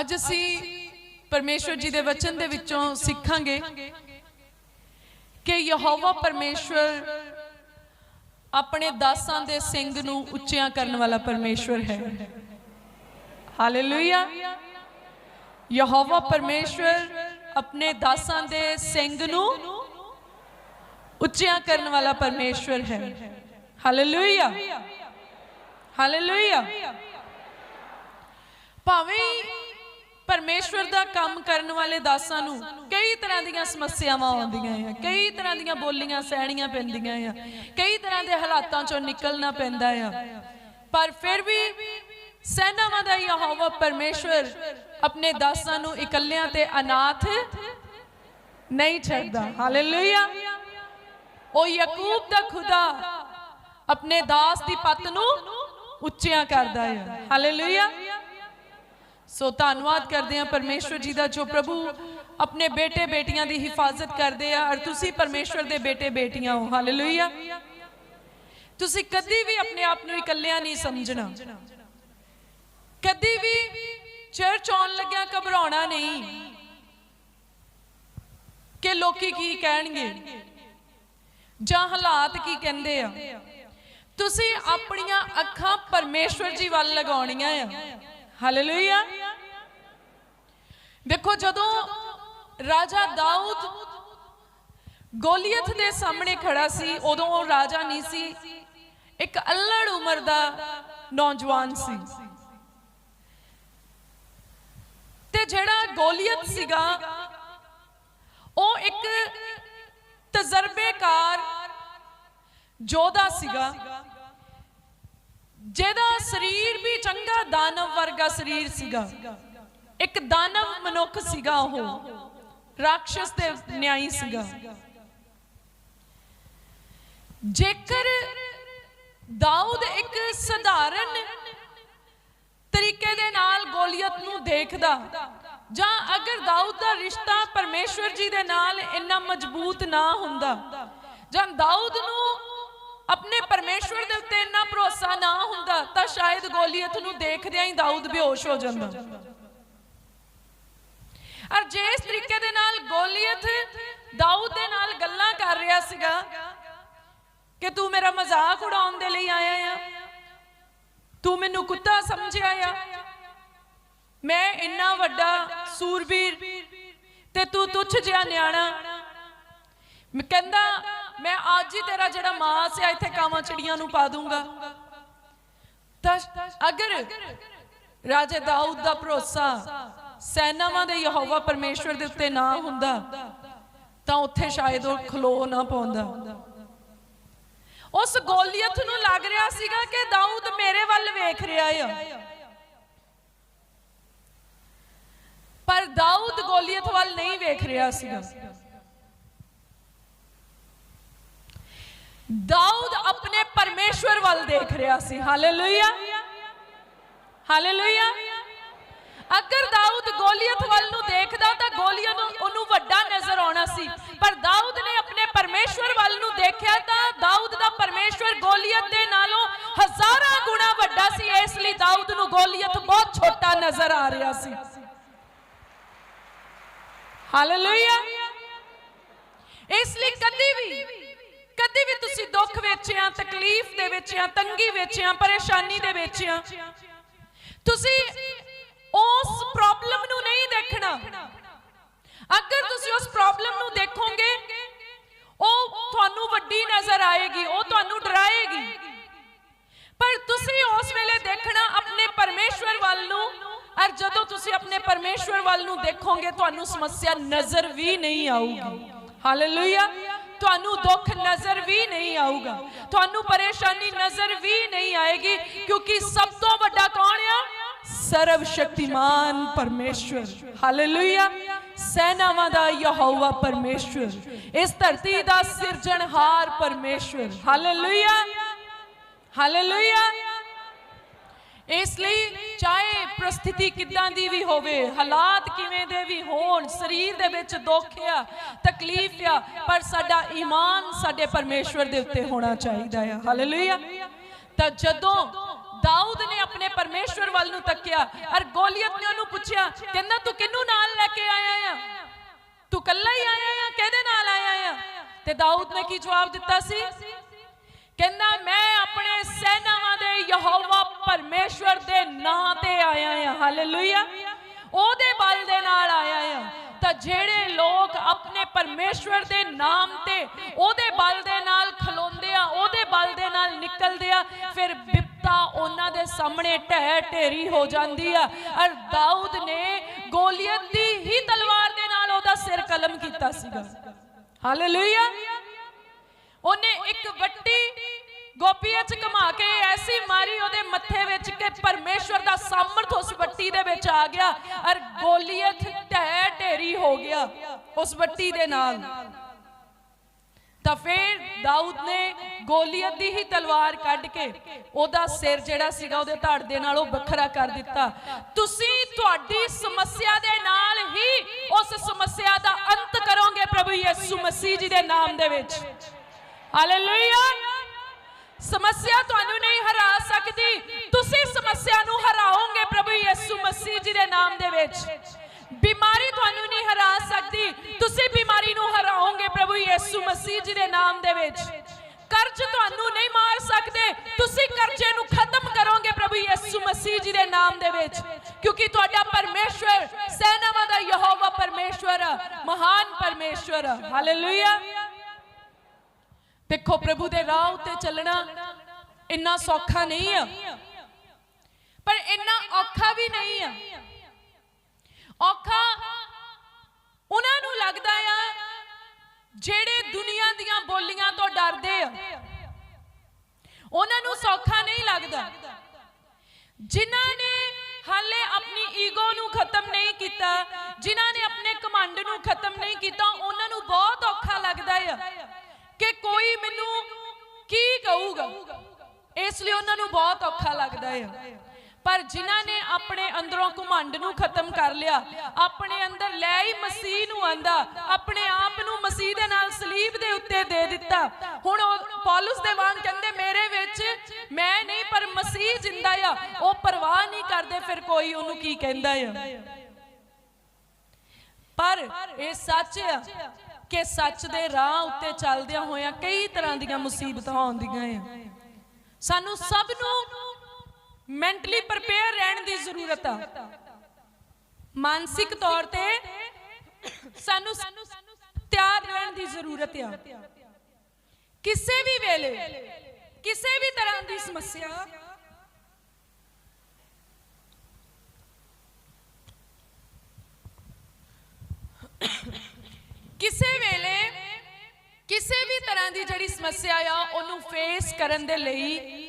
ਅੱਜ ਅਸੀਂ ਪਰਮੇਸ਼ਵਰ ਜੀ ਦੇ ਵਚਨ ਦੇ ਵਿੱਚੋਂ ਸਿੱਖਾਂਗੇ ਕਿ ਯਹੋਵਾ ਪਰਮੇਸ਼ਵਰ ਆਪਣੇ ਦਾਸਾਂ ਦੇ ਸਿੰਘ ਨੂੰ ਉੱਚਿਆਂ ਕਰਨ ਵਾਲਾ ਪਰਮੇਸ਼ਵਰ ਹੈ। ਹਾਲੇਲੂਇਆ ਯਹੋਵਾ ਪਰਮੇਸ਼ਵਰ ਆਪਣੇ ਦਾਸਾਂ ਦੇ ਸਿੰਘ ਨੂੰ ਉੱਚਿਆਂ ਕਰਨ ਵਾਲਾ ਪਰਮੇਸ਼ਵਰ ਹੈ। ਹਾਲੇਲੂਇਆ ਹਾਲੇਲੂਇਆ ਭਾਵੇਂ ਪਰਮੇਸ਼ਵਰ ਦਾ ਕੰਮ ਕਰਨ ਵਾਲੇ ਦਾਸਾਂ ਨੂੰ ਕਈ ਤਰ੍ਹਾਂ ਦੀਆਂ ਸਮੱਸਿਆਵਾਂ ਆਉਂਦੀਆਂ ਆ, ਕਈ ਤਰ੍ਹਾਂ ਦੀਆਂ ਬੋਲੀਆਂ ਸਹਿਣੀਆਂ ਪੈਂਦੀਆਂ ਆ, ਕਈ ਤਰ੍ਹਾਂ ਦੇ ਹਾਲਾਤਾਂ ਚੋਂ ਨਿਕਲਣਾ ਪੈਂਦਾ ਆ। ਪਰ ਫਿਰ ਵੀ ਸੈਨਾਵਾਂ ਦਾ ਯਹੋਵਾ ਪਰਮੇਸ਼ਵਰ ਆਪਣੇ ਦਾਸਾਂ ਨੂੰ ਇਕੱਲਿਆਂ ਤੇ ਅਨਾਥ ਨਹੀਂ ਛੱਡਦਾ। ਹਾਲੇਲੂਇਆ। ਉਹ ਯਾਕੂਬ ਦਾ ਖੁਦਾ ਆਪਣੇ ਦਾਸ ਦੀ ਪੱਤ ਨੂੰ ਉੱਚਿਆਂ ਕਰਦਾ ਹੈ ਹਾਲੇਲੂਇਆ। ਸੋ ਧੰਨਵਾਦ ਕਰਦੇ ਹਾਂ ਪਰਮੇਸ਼ਵਰ ਜੀ ਦਾ ਜੋ ਪ੍ਰਭੂ ਆਪਣੇ ਬੇਟੇ ਬੇਟੀਆਂ ਦੀ ਹਿਫਾਜ਼ਤ ਕਰਦੇ ਆ ਔਰ ਤੁਸੀਂ ਪਰਮੇਸ਼ਵਰ ਦੇ ਬੇਟੇ ਬੇਟੀਆਂ ਹੋ। ਹਾਲੇਲੂਇਆ ਤੁਸੀਂ ਕਦੀ ਵੀ ਆਪਣੇ ਆਪ ਨੂੰ ਇਕੱਲਿਆਂ ਨਹੀਂ ਸਮਝਣਾ। ਕਦੀ ਵੀ ਚਰਚ ਆਉਣ ਲੱਗਿਆ ਘਬਰਾਉਣਾ ਨਹੀਂ ਕਿ ਲੋਕੀ ਕੀ ਕਹਿਣਗੇ ਜਾਂ ਹਾਲਾਤ ਕੀ ਕਹਿੰਦੇ ਆ। ਤੁਸੀਂ ਆਪਣੀਆਂ ਅੱਖਾਂ ਪਰਮੇਸ਼ਵਰ ਜੀ ਵੱਲ ਲਗਾਉਣੀਆਂ ਆ। ਹਾਲੇਲੂਇਆ ਦੇਖੋ, ਜਦੋਂ ਰਾਜਾ ਦਾਊਦ ਗੋਲੀਅਤ ਦੇ ਸਾਹਮਣੇ ਖੜਾ ਸੀ, ਉਦੋਂ ਉਹ ਰਾਜਾ ਨਹੀਂ ਸੀ, ਇੱਕ ਅਲੜ ਉਮਰ ਦਾ ਨੌਜਵਾਨ ਸੀ। ਤੇ ਜਿਹੜਾ ਗੋਲੀਅਤ ਸੀਗਾ, ਉਹ ਇੱਕ ਤਜਰਬੇਕਾਰ ਜੋਧਾ ਸੀਗਾ, ਜਿਹਦਾ ਸਰੀਰ ਵੀ ਚੰਗਾ, ਦਾਨਵ ਵਰਗਾ ਸਰੀਰ ਸੀਗਾ। ਇੱਕ ਦਾਨਵ ਮਨੁੱਖ ਸੀਗਾ ਉਹ। ਰਾਖਸ਼ ਦੇ ਨਿਆਈ ਸੀਗਾ। ਜੇਕਰ ਦਾਊਦ ਇੱਕ ਸਧਾਰਨ ਤਰੀਕੇ ਦੇ ਨਾਲ ਗੋਲੀਅਤ ਨੂੰ ਦੇਖਦਾ, ਜਾਂ ਅਗਰ ਦਾਊਦ ਦਾ ਰਿਸ਼ਤਾ ਪਰਮੇਸ਼ਵਰ ਜੀ ਦੇ ਨਾਲ ਇੰਨਾ ਮਜ਼ਬੂਤ ਨਾ ਹੁੰਦਾ, ਜਾਂ ਦਾਊਦ ਨੂੰ ਆਪਣੇ ਪਰਮੇਸ਼ਵਰ ਦੇ ਉੱਤੇ ਇੰਨਾ ਭਰੋਸਾ ਨਾ ਹੁੰਦਾ, ਤਾਂ ਸ਼ਾਇਦ ਗੋਲੀਅਤ ਨੂੰ ਦੇਖਦਿਆਂ ਹੀ ਦਾਊਦ ਬੇਹੋਸ਼ ਹੋ ਜਾਂਦਾ। ਔਰ ਜੇ ਇਸ ਤਰੀਕੇ ਦੇ ਨਾਲ ਗੋਲੀਅਤ ਦਾਊਦ ਦੇ ਨਾਲ ਗੱਲਾਂ ਕਰ ਰਿਹਾ ਸੀਗਾ ਕਿ ਤੂੰ ਮੇਰਾ ਮਜ਼ਾਕ ਉਡਾਉਣ ਦੇ ਲਈ ਆਇਆ ਆ, ਤੂੰ ਮੈਨੂੰ ਕੁੱਤਾ ਸਮਝਿਆ ਆ, ਮੈਂ ਇੰਨਾ ਵੱਡਾ ਸੂਰਬੀਰ ਤੇ ਤੂੰ ਤੁੱਛ ਜਿਹਾ ਨਿਆਣਾ। ਕਹਿੰਦਾ, ਮੈਂ ਅੱਜ ਹੀ ਤੇਰਾ ਜਿਹੜਾ ਮਾਸ ਆ, ਇੱਥੇ ਕਾਵਾਂ ਚਿੜੀਆਂ ਨੂੰ ਪਾ ਦੂੰਗਾ। ਤਾਂ ਅਗਰ ਰਾਜੇ ਦਾਊਦ ਦਾ ਭਰੋਸਾ ਸੈਨਾਵਾਂ ਦੇ ਯਹੋਵਾ ਪਰਮੇਸ਼ਵਰ ਦੇ ਉੱਤੇ ਨਾ ਹੁੰਦਾ, ਤਾਂ ਉੱਥੇ ਸ਼ਾਇਦ ਉਹ ਖਲੋ ਨਾ ਪਾਉਂਦਾ। ਉਸ ਗੋਲੀਅਤ ਨੂੰ ਲੱਗ ਰਿਹਾ ਸੀਗਾ ਕਿ ਦਾਊਦ ਮੇਰੇ ਵੱਲ ਵੇਖ ਰਿਹਾ ਆ। ਪਰ ਦਾਊਦ ਗੋਲੀਅਤ ਵੱਲ ਨਹੀਂ ਵੇਖ ਰਿਹਾ ਸੀਗਾ। ਦਾਊਦ ਆਪਣੇ ਪਰਮੇਸ਼ਵਰ ਵੱਲ ਦੇਖ ਰਿਹਾ ਸੀ। ਹਾਲੇਲੂਇਆ ਹਾਲੇਲੂਇਆ ਅਗਰ ਦਾਊਦ ਗੋਲੀਅਤ ਵੱਲ ਨੂੰ ਦੇਖਦਾ ਤਾਂ ਗੋਲੀਅਤ ਉਹਨੂੰ ਵੱਡਾ ਨਜ਼ਰ ਆਉਣਾ ਸੀ। ਪਰ ਦਾਊਦ ਨੇ ਆਪਣੇ ਪਰਮੇਸ਼ਵਰ ਵੱਲ ਨੂੰ ਦੇਖਿਆ ਤਾਂ ਦਾਊਦ ਦਾ ਪਰਮੇਸ਼ਵਰ ਗੋਲੀਅਤ ਦੇ ਨਾਲੋਂ ਹਜ਼ਾਰਾਂ ਗੁਣਾ ਵੱਡਾ ਸੀ। ਇਸ ਲਈ ਦਾਊਦ ਨੂੰ ਗੋਲੀਅਤ ਬਹੁਤ ਛੋਟਾ ਨਜ਼ਰ ਆ ਰਿਹਾ ਸੀ। ਹਾਲੇਲੂਇਆ ਇਸ ਲਈ ਕਦੀ ਵੀ ਕਦੀ ਵੀ ਤੁਸੀਂ ਦੁੱਖ ਵਿੱਚ ਆ ਤਕਲੀਫ ਦੇ ਵਿੱਚ ਆ ਤੰਗੀ ਵਿੱਚ ਆ ਪਰੇਸ਼ਾਨੀ ਦੇ ਵਿੱਚ ਆ ਤੁਸੀਂ ਉਸ ਪ੍ਰੋਬਲਮ ਨੂੰ ਨਹੀਂ ਦੇਖਣਾ। ਅਗਰ ਤੁਸੀਂ ਉਸ ਪ੍ਰੋਬਲਮ ਨੂੰ ਦੇਖੋਗੇ, ਉਹ ਤੁਹਾਨੂੰ ਵੱਡੀ ਨਜ਼ਰ ਆਏਗੀ, ਉਹ ਤੁਹਾਨੂੰ ਡਰਾਏਗੀ। ਪਰ ਤੁਸੀਂ ਉਸ ਵੇਲੇ ਦੇਖਣਾ ਆਪਣੇ ਪਰਮੇਸ਼ਵਰ ਵੱਲ ਨੂੰ ਔਰ ਜਦੋਂ ਤੁਸੀਂ ਆਪਣੇ ਪਰਮੇਸ਼ਵਰ ਵੱਲ ਨੂੰ ਦੇਖੋਗੇ, ਤੁਹਾਨੂੰ ਸਮੱਸਿਆ ਨਜ਼ਰ ਵੀ ਨਹੀਂ ਆਊਗੀ। ਹਾਲੇਲੂਇਆ ਤੁਹਾਨੂੰ ਦੁੱਖ ਨਜ਼ਰ ਵੀ ਨਹੀਂ ਆਊਗਾ। ਤੁਹਾਨੂੰ ਪਰੇਸ਼ਾਨੀ ਨਜ਼ਰ ਵੀ ਨਹੀਂ ਆਏਗੀ, ਕਿਉਂਕਿ ਸਭ ਤੋਂ ਵੱਡਾ ਕੌਣ ਆ? ਸਰਵ ਸ਼ਕਤੀਮਾਨ ਪਰਮੇਸ਼ਵਰ। ਹਾਲੇਲੂਇਆ ਸੈਨਾਵਾਂ ਦਾ ਯਹੋਵਾ ਪਰਮੇਸ਼ਵਰ। ਇਸ ਧਰਤੀ ਦਾ ਸਿਰਜਣਹਾਰ ਪਰਮੇਸ਼ਵਰ। ਹਾਲੇਲੂਇਆ ਹਾਲੇਲੂਇਆ ਇਸ ਲਈ ਚਾਹੇ ਪ੍ਰਸਥਿਤੀ ਕਿੱਦਾਂ ਦੀ ਵੀ ਹੋਵੇ, ਹਾਲਾਤ ਕਿਵੇਂ ਦੇ ਵੀ ਹੋਣ, ਸਰੀਰ ਦੇ ਵਿੱਚ ਦੁੱਖ ਆ, ਤਕਲੀਫ ਆ, ਪਰ ਸਾਡਾ ਈਮਾਨ ਸਾਡੇ ਪਰਮੇਸ਼ਵਰ ਦੇ ਉੱਤੇ ਹੋਣਾ ਚਾਹੀਦਾ ਆ। ਹਾਲੇਲੂਇਆ ਤਾਂ ਜਦੋਂ ਦਾਊਦ ਨੇ ਆਪਣੇ ਪਰਮੇਸ਼ਵਰ ਵੱਲ ਨੂੰ ਤੱਕਿਆ ਔਰ ਗੋਲੀਅਤ ਨੇ ਉਹਨੂੰ ਪੁੱਛਿਆ, ਕਹਿੰਦਾ, ਤੂੰ ਕਿਹਨੂੰ ਨਾਲ ਲੈ ਕੇ ਆਇਆ ਆ? ਤੂੰ ਕੱਲਾ ਹੀ ਆਇਆ ਆ? ਕਿਹਦੇ ਨਾਲ ਆਇਆ ਆ? ਤੇ ਦਾਊਦ ਨੇ ਕੀ ਜਵਾਬ ਦਿੱਤਾ ਸੀ? ਕਹਿੰਦਾ, ਮੈਂ ਆਪਣੇ ਸੈਨਾਵਾਂ ਦੇ ਯਹੋਵਾ ਪਰਮੇਸ਼ਵਰ ਦੇ ਨਾਂ ਤੇ ਆਇਆ ਆ। ਹਾਲੇਲੂਇਆ। ਉਹਦੇ ਬਲ ਦੇ ਨਾਲ ਆਇਆ ਆ। ਤਾਂ ਜਿਹੜੇ ਲੋਕ ਆਪਣੇ ਪਰਮੇਸ਼ਵਰ ਦੇ ਨਾਮ ਤੇ ਉਹਦੇ ਬਲ ਦੇ ਨਾਲ ਖਲੋਂਦੇ ਆ, ਉਹਦੇ ਬਲ ਦੇ ਨਾਲ ਨਿਕਲਦੇ ਆ, ਫਿਰ ਬਿਪਤਾ ਉਹਨਾਂ ਦੇ ਸਾਹਮਣੇ ਢਹਿ ਢੇਰੀ ਹੋ ਜਾਂਦੀ ਆ। ਔਰ ਦਾਊਦ ਨੇ ਗੋਲੀਅਤ ਦੀ ਹੀ ਤਲਵਾਰ ਦੇ ਨਾਲ ਉਹਦਾ ਸਿਰ ਕਲਮ ਕੀਤਾ ਸੀਗਾ। ਹਾਲੇਲੂਇਆ ਉਹਨੇ ਇੱਕ ਵੱਟੀ ਗੋਪੀਆਂ ਚ ਘਮਾ ਕੇ ਐਸੀ ਮਾਰੀ ਉਹਦੇ ਮੱਥੇ ਵਿੱਚ ਕਿ ਪਰਮੇਸ਼ਵਰ ਦਾ ਸਾਮਰਥ ਉਸ ਵੱਟੀ ਦੇ ਵਿੱਚ ਆ ਗਿਆ। ਔਰ ਗੋਲੀਅਤ ਢਹਿ ਢੇਰੀ ਹੋ ਗਿਆ ਉਸ ਵੱਟੀ ਦੇ ਨਾਲ। ਤਾਂ ਫਿਰ ਦਾਊਦ ਨੇ ਗੋਲੀਅਤ ਦੀ ਹੀ ਤਲਵਾਰ ਕੱਢ ਕੇ ਉਹਦਾ ਸਿਰ ਜਿਹੜਾ ਸੀਗਾ ਉਹਦੇ ਧੜ ਦੇ ਨਾਲ ਉਹ ਵੱਖਰਾ ਕਰ ਦਿੱਤਾ। ਤੁਸੀਂ ਤੁਹਾਡੀ ਸਮੱਸਿਆ ਦੇ ਨਾਲ ਹੀ ਉਸ ਸਮੱਸਿਆ ਦਾ ਅੰਤ ਕਰੋਗੇ ਪ੍ਰਭੂ ਯਿਸੂ ਮਸੀਹ ਜੀ ਦੇ ਨਾਮ ਦੇ ਵਿੱਚ। ਹਾਲੇਲੂਇਆ ਸਮੱਸਿਆ ਤੁਹਾਨੂੰ ਨਹੀਂ ਹਰਾ ਸਕਦੀ। ਤੁਸੀਂ ਸਮੱਸਿਆ ਨੂੰ ਹਰਾਓਗੇ ਪ੍ਰਭੂ ਯਿਸੂ ਮਸੀਹ ਜੀ ਦੇ ਨਾਮ ਦੇ ਵਿੱਚ। ਬਿਮਾਰੀ ਤੁਹਾਨੂੰ ਨਹੀਂ ਹਰਾ ਸਕਦੀ। ਤੁਸੀਂ ਬਿਮਾਰੀ ਨੂੰ ਹਰਾਓਗੇ ਪ੍ਰਭੂ ਯਿਸੂ ਮਸੀਹ ਜੀ ਦੇ ਨਾਮ ਦੇ ਵਿੱਚ। ਕਰਜ਼ ਤੁਹਾਨੂੰ ਨਹੀਂ ਮਾਰ ਸਕਦੇ। ਤੁਸੀਂ ਕਰਜ਼ੇ ਨੂੰ ਖਤਮ ਕਰੋਗੇ ਪ੍ਰਭੂ ਯਿਸੂ ਮਸੀਹ ਜੀ ਦੇ ਨਾਮ ਦੇ ਵਿੱਚ। ਕਿਉਂਕਿ ਤੁਹਾਡਾ ਪਰਮੇਸ਼ਵਰ, ਸੈਨਾਵਾਂ ਦਾ ਯਹੋਵਾ ਪਰਮੇਸ਼ਵਰ, ਮਹਾਨ ਪਰਮੇਸ਼ਵਰ। ਹਾਲੇਲੂਇਆ ਦੇਖੋ ਪ੍ਰਭੂ ਦੇ ਰਾਹ ਉੱਤੇ ਚੱਲਣਾ ਇੰਨਾ ਸੌਖਾ ਨਹੀਂ ਆ। ਪਰ ਇੰਨਾ ਔਖਾ ਵੀ ਨਹੀਂ ਆ। ਔਖਾ ਉਹਨਾਂ ਨੂੰ ਲੱਗਦਾ ਆ ਜਿਹੜੇ ਦੁਨੀਆ ਦੀਆਂ ਬੋਲੀਆਂ ਤੋਂ ਡਰਦੇ ਆ, ਉਹਨਾਂ ਨੂੰ ਸੌਖਾ ਨਹੀਂ ਲੱਗਦਾ। ਜਿਨ੍ਹਾਂ ਨੇ ਹਾਲੇ ਆਪਣੀ ਈਗੋ ਨੂੰ ਖਤਮ ਨਹੀਂ ਕੀਤਾ, ਜਿਨ੍ਹਾਂ ਨੇ ਆਪਣੇ ਕਮਾਂਡ ਨੂੰ ਖਤਮ ਨਹੀਂ ਕੀਤਾ, ਉਹਨਾਂ ਨੂੰ ਬਹੁਤ ਔਖਾ ਲੱਗਦਾ ਆ ਕਿ ਕੋਈ ਮੈਨੂੰ ਕੀ ਕਹੂਗਾ। ਇਸ ਲਈ ਉਹਨਾਂ ਨੂੰ ਬਹੁਤ ਔਖਾ ਲੱਗਦਾ ਆ। ਪਰ ਜਿਨ੍ਹਾਂ ਨੇ ਆਪਣੇ ਅੰਦਰੋਂ ਘਮੰਡ ਨੂੰ ਖਤਮ ਕਰ ਲਿਆ, ਆਪਣੇ ਅੰਦਰ ਲੈ ਹੀ ਮਸੀਹ ਨੂੰ ਆਂਦਾ, ਆਪਣੇ ਆਪ ਨੂੰ ਮਸੀਹ ਦੇ ਨਾਲ ਸਲੀਬ ਦੇ ਉੱਤੇ ਦੇ ਦਿੱਤਾ। ਹੁਣ ਪੌਲਸ ਦੇ ਵਾਂਗ ਕਹਿੰਦੇ, ਮੇਰੇ ਵਿੱਚ ਮੈਂ ਨਹੀਂ, ਪਰ ਮਸੀਹ ਜਿੰਦਾ ਆ। ਉਹ ਪਰਵਾਹ ਨਹੀਂ ਕਰਦੇ, ਫਿਰ ਕੋਈ ਉਹਨੂੰ ਕੀ ਕਹਿੰਦਾ ਆ? ਪਰ ਇਹ ਸੱਚ ਆ ਕਿ ਸੱਚ ਦੇ ਰਾਹ ਉੱਤੇ ਚੱਲਦਿਆਂ ਹੋਇਆਂ ਕਈ ਤਰ੍ਹਾਂ ਦੀਆਂ ਮੁਸੀਬਤਾਂ ਆਉਂਦੀਆਂ ਆ। ਸਾਨੂੰ ਸਭ ਨੂੰ ਮੈਂਟਲੀ ਪ੍ਰਪੇਅਰ ਰਹਿਣ ਦੀ ਜ਼ਰੂਰਤ ਆ। ਮਾਨਸਿਕ ਤੌਰ ਤੇ ਸਾਨੂੰ ਤਿਆਰ ਰਹਿਣ ਦੀ ਜ਼ਰੂਰਤ ਆ। ਕਿਸੇ ਵੀ ਵੇਲੇ, ਕਿਸੇ ਵੀ ਤਰ੍ਹਾਂ ਦੀ ਸਮੱਸਿਆ ਕਿਸੇ ਵੇਲੇ, ਕਿਸੇ ਵੀ ਤਰ੍ਹਾਂ ਦੀ ਜਿਹੜੀ ਸਮੱਸਿਆ ਆ, ਉਹਨੂੰ ਫੇਸ ਕਰਨ ਦੇ ਲਈ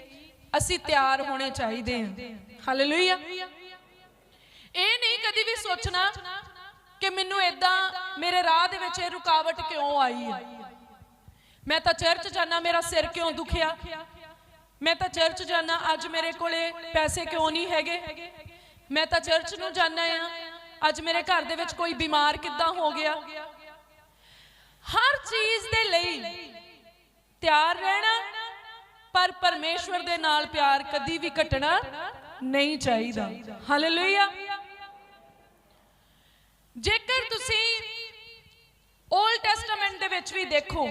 ਅਸੀਂ ਤਿਆਰ ਹੋਣੇ ਚਾਹੀਦੇ ਹਾਂ। ਹਾਲੇਲੂਇਆ ਇਹ ਨਹੀਂ ਕਦੀ ਵੀ ਸੋਚਣਾ ਕਿ ਮੈਨੂੰ ਇਦਾਂ ਮੇਰੇ ਰਾਹ ਦੇ ਵਿੱਚ ਇਹ ਰੁਕਾਵਟ ਕਿਉਂ ਆਈ ਹੈ ਮੈਂ ਤਾਂ ਚਰਚ ਜਾਣਾ ਮੇਰਾ ਸਿਰ ਕਿਉਂ ਦੁਖਿਆ? ਮੈਂ ਤਾਂ ਚਰਚ ਜਾਣਾ ਅੱਜ ਮੇਰੇ ਕੋਲੇ ਪੈਸੇ ਕਿਉਂ ਨਹੀਂ ਹੈਗੇ? ਮੈਂ ਤਾਂ ਚਰਚ ਨੂੰ ਜਾਣਾ ਆ ਅੱਜ ਮੇਰੇ ਘਰ ਦੇ ਵਿੱਚ ਕੋਈ ਬਿਮਾਰ ਕਿੱਦਾਂ ਹੋ ਗਿਆ? ਹਰ ਚੀਜ਼ ਦੇ ਲਈ ਤਿਆਰ ਰਹਿਣਾ ਪਰ ਪਰਮੇਸ਼ਵਰ ਦੇ ਨਾਲ ਪਿਆਰ ਕਦੀ ਵੀ ਘਟਣਾ ਨਹੀਂ ਚਾਹੀਦਾ। ਹਾਲੇਲੂਇਆ ਜੇਕਰ ਤੁਸੀਂ 올ਡ ਟੈਸਟਾਮੈਂਟ ਦੇ ਵਿੱਚ ਵੀ ਦੇਖੋ,